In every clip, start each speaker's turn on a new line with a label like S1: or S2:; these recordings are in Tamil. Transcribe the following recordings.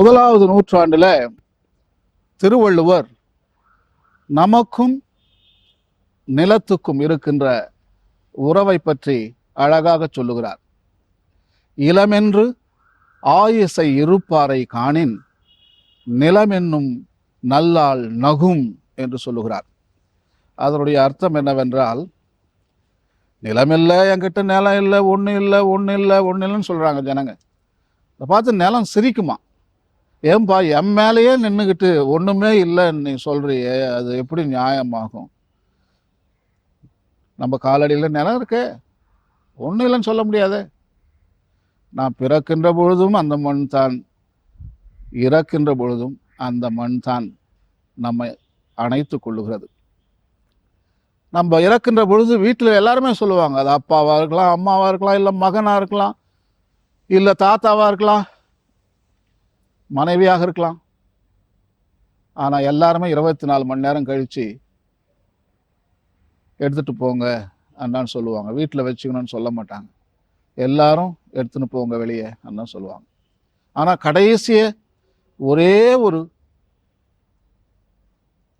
S1: முதலாவது நூற்றாண்டில் திருவள்ளுவர் நமக்கும் நிலத்துக்கும் இருக்கின்ற உறவை பற்றி அழகாக சொல்லுகிறார். இளமென்று ஆயுசை இருப்பாரை காணின் நிலமென்னும் நல்லால் நகும் என்று சொல்லுகிறார். அதனுடைய அர்த்தம் என்னவென்றால் நிலம் இல்லை என்கிட்ட நிலம் இல்லை ஒன்றும் இல்லை ஒன்றும் இல்லை ஒன்றும் இல்லைன்னு சொல்கிறாங்க ஜனங்க. அதை பார்த்து நிலம் சிரிக்குமா? ஏன்பா என் மேலேயே நின்றுக்கிட்டு ஒன்றுமே இல்லைன்னு நீ சொல்கிறியே அது எப்படி நியாயமாகும்? நம்ம காலடியில் நிலம் இருக்கே ஒன்றும் இல்லைன்னு சொல்ல முடியாதே. நான் பிறக்கின்ற பொழுதும் அந்த மண் தான் இறக்கின்ற பொழுதும் அந்த மண் தான் நம்மை அணைத்து கொள்ளுகிறது. நம்ம இறக்கின்ற பொழுது வீட்டில் எல்லாருமே சொல்லுவாங்க அது அப்பாவாக இருக்கலாம் அம்மாவாக இருக்கலாம் இல்லை மகனாக இருக்கலாம் இல்லை தாத்தாவாக இருக்கலாம். மனைவியாக இருக்கலாம். ஆனால் எல்லாருமே இருபத்தி நாலு மணி நேரம் கழித்து எடுத்துகிட்டு போங்க அண்ணான்னு சொல்லுவாங்க. வீட்டில் வச்சுக்கணும்னு சொல்ல மாட்டாங்க. எல்லாரும் எடுத்துன்னு போங்க வெளியே அண்ணன் சொல்லுவாங்க. ஆனால் கடைசிய ஒரே ஒரு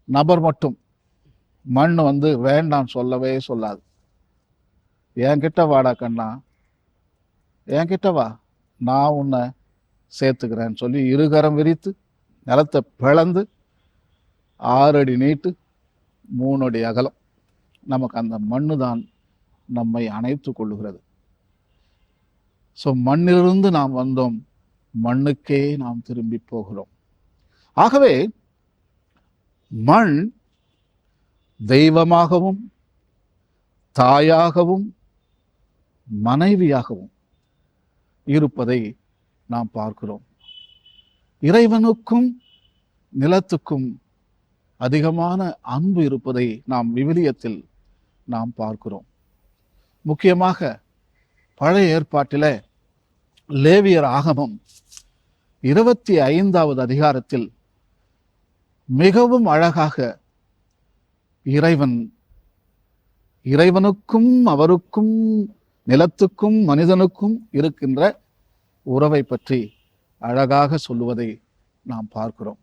S1: நபர் மட்டும் மண் வந்து வேண்டாம் சொல்லவே சொல்லாது. என்கிட்ட வாடா கண்ணா. என்கிட்ட வா. நான் உன்னை சேர்த்துக்கிறேன்னு சொல்லி இருகரம் விரித்து நிலத்தை பிளந்து ஆறு அடி நீட்டு மூணு அடி அகலம். நமக்கு அந்த மண்ணு தான் நம்மை அணைத்து கொள்ளுகிறது. ஸோ மண்ணிலிருந்து நாம் வந்தோம். மண்ணுக்கே நாம் திரும்பி போகிறோம். ஆகவே மண் தெய்வமாகவும் தாயாகவும் மனைவியாகவும் இருப்பதை நாம் பார்க்கிறோம். இறைவனுக்கும் நிலத்துக்கும் அதிகமான அன்பு இருப்பதை நாம் விவிலியத்தில் நாம் பார்க்கிறோம். முக்கியமாக பழைய ஏற்பாட்டில் லேவியர் ஆகமம் இருபத்தி ஐந்தாவது அதிகாரத்தில் மிகவும் அழகாக இறைவன் இறைவனுக்கும் அவருக்கும் நிலத்துக்கும் மனிதனுக்கும் இருக்கின்ற உறவை பற்றி அழகாக சொல்லுவதை நாம் பார்க்கிறோம்.